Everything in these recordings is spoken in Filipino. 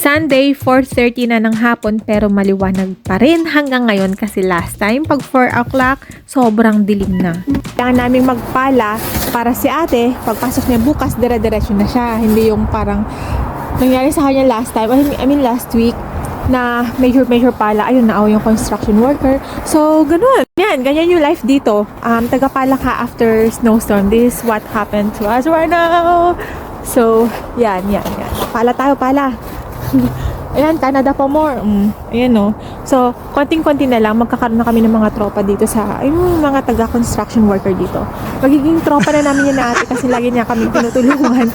Sunday, 4.30 na ng hapon pero maliwanag pa rin hanggang ngayon kasi last time pag 4 o'clock, sobrang dilim na. Kailangan naming magpala para si ate, pagpasok niya bukas, dire-diretso na siya. Hindi yung parang nangyari sa kanya last time, I mean last week, na major major pala, ayun na yung construction worker. So, ganun. Yan, ganyan yung life dito. Um, tagapala ka after snowstorm. This is what happened to us right now. So, yan, yan, yan. Pala tayo, pala. Ayan, Canada pa more. Mm, ayan no. So, konting-konti na lang, magkakaroon na kami ng mga tropa dito sa, yung mga taga-construction worker dito. Magiging tropa na namin yan na ate kasi lagi niya kami tinutulungan.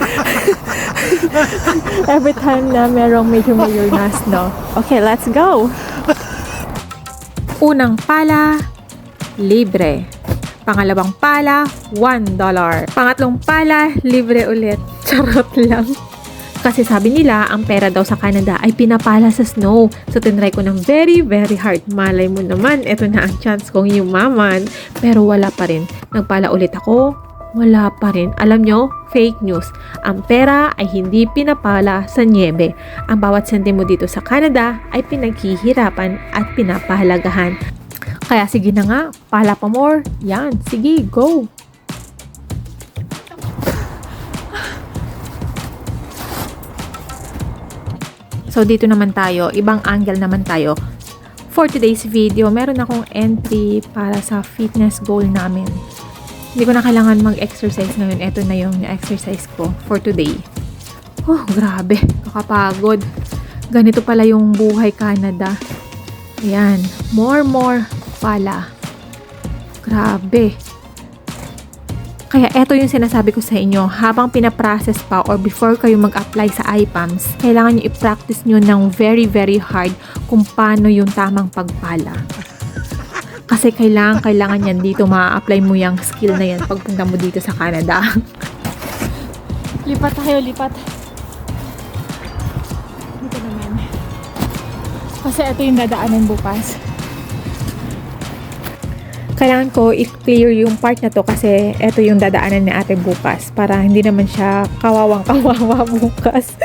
Every time na merong medyo major na snow. Okay, let's go! Unang pala, libre. Pangalawang pala, $1. Pangatlong pala, libre ulit. Charot lang. Kasi sabi nila, ang pera daw sa Canada ay pinapala sa snow. So, tinry ko ng very, very hard. Malay mo naman, eto na ang chance kong yumaman. Pero wala pa rin. Nagpala ulit ako, wala pa rin. Alam nyo, fake news. Ang pera ay hindi pinapala sa niebe. Ang bawat sentimo dito sa Canada ay pinaghihirapan at pinapahalagahan. Kaya sige na nga, pala pa more. Yan, sige, go! So, dito naman tayo, ibang angle naman tayo. For today's video, meron akong entry para sa fitness goal namin. Hindi ko na kailangan mag-exercise ngayon. Ito na yung exercise ko for today. Oh, grabe. Nakapagod. Ganito pala yung buhay Canada. Ayan. More, more pala. Grabe. Kaya eto yung sinasabi ko sa inyo, habang pinaprocess pa or before kayo mag-apply sa IPAMS, kailangan nyo i-practice nyo ng very, very hard kung paano yung tamang pagpala. Kasi kailangan, kailangan yan dito ma-apply mo yung skill na yan pagpunta mo dito sa Canada. lipat tayo, lipat. Dito naman. Kasi ito yung dadaanan bukas kailangan ko i-clear yung part na to kasi ito yung dadaanan ni ate bukas para hindi naman siya kawawang kawawa bukas.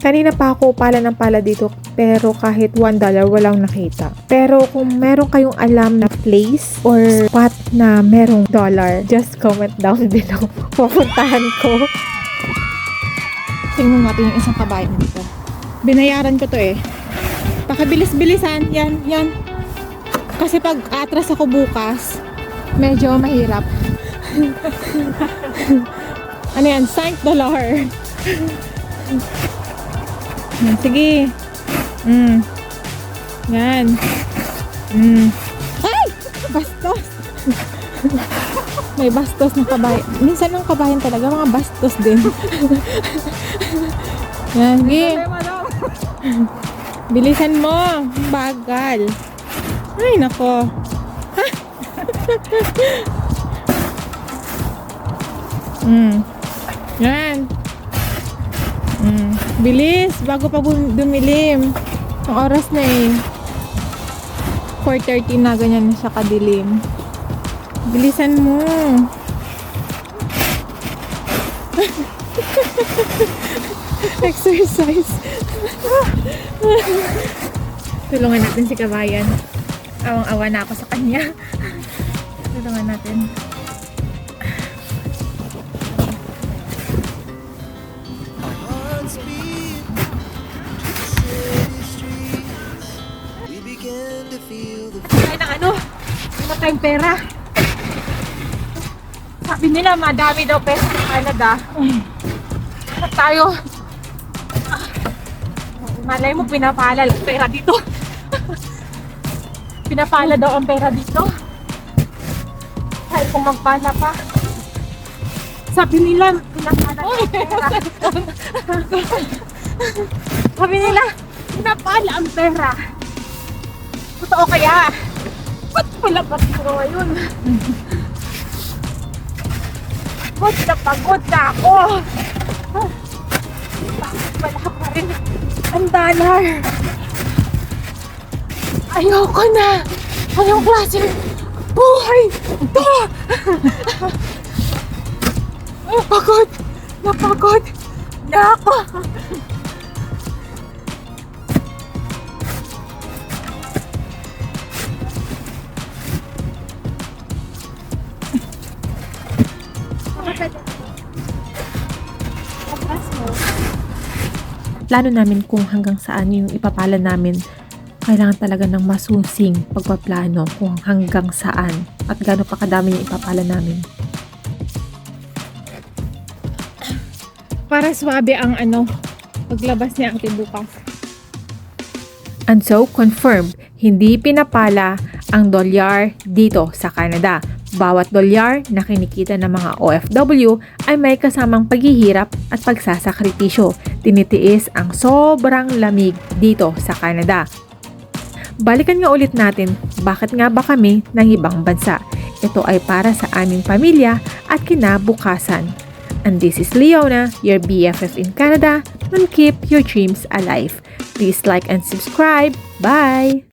Kanina pa ako pala ng pala dito pero kahit 1 dollar walang nakita. Pero kung meron kayong alam na place or spot na merong dollar, just comment down below. Pupuntahan ko. Tingnan natin yung isang kabayan dito. Binayaran ko to eh. Pakibilis-bilisan. Yan, yan. Kasi pag atras ako bukas, medyo mahirap. ano yan? Sank dollar. Yan, sige. Mm. Yan. Mm. Ay! Bastos! May bastos na kabayan. Minsan ang kabayan talaga, mga bastos din. Yan, sige. Bilisan mo. Bagal. Ay, nako. mm. Yan. Mm. Bilis, bago pa dumilim. Ang oras na eh. 4.30 na, ganyan na siya kadilim. Bilisan mo. Exercise. Tulungan natin si Kabayan. Awang-awa na ako sa kanya. Tulungan natin. Ay, ng ano? Wala tayong pera. Sabi nila, madami daw pera sa Canada. Hanap tayo. Malay mo, pinapala lang pera dito. Pinapala daw ang pera dito. Kahit kung magpala pa. Sabi nila, pinapala daw ang pera. Sabi nila, pinapala ang pera. Totoo kaya? Ba't pala ba ko ngayon? Ba't napagod na ako? Bakit wala pa rin ang dollar? Ayoko na! Anong klaseng buhay to? Napagod! Napagod! Na ako! Plano namin kung hanggang saan yung ipapala namin kailangan talaga ng masusing pagpaplano kung hanggang saan at gaano pa kadami yung ipapala namin. Para swabe ang ano, paglabas niya ang bukas. And so, confirmed, hindi pinapala ang dolyar dito sa Canada. Bawat dolyar na kinikita ng mga OFW ay may kasamang paghihirap at pagsasakritisyo. Tinitiis ang sobrang lamig dito sa Canada. Balikan nga ulit natin, bakit nga ba kami ng ibang bansa? Ito ay para sa aming pamilya at kinabukasan. And this is Leona, your BFF in Canada, and keep your dreams alive. Please like and subscribe. Bye!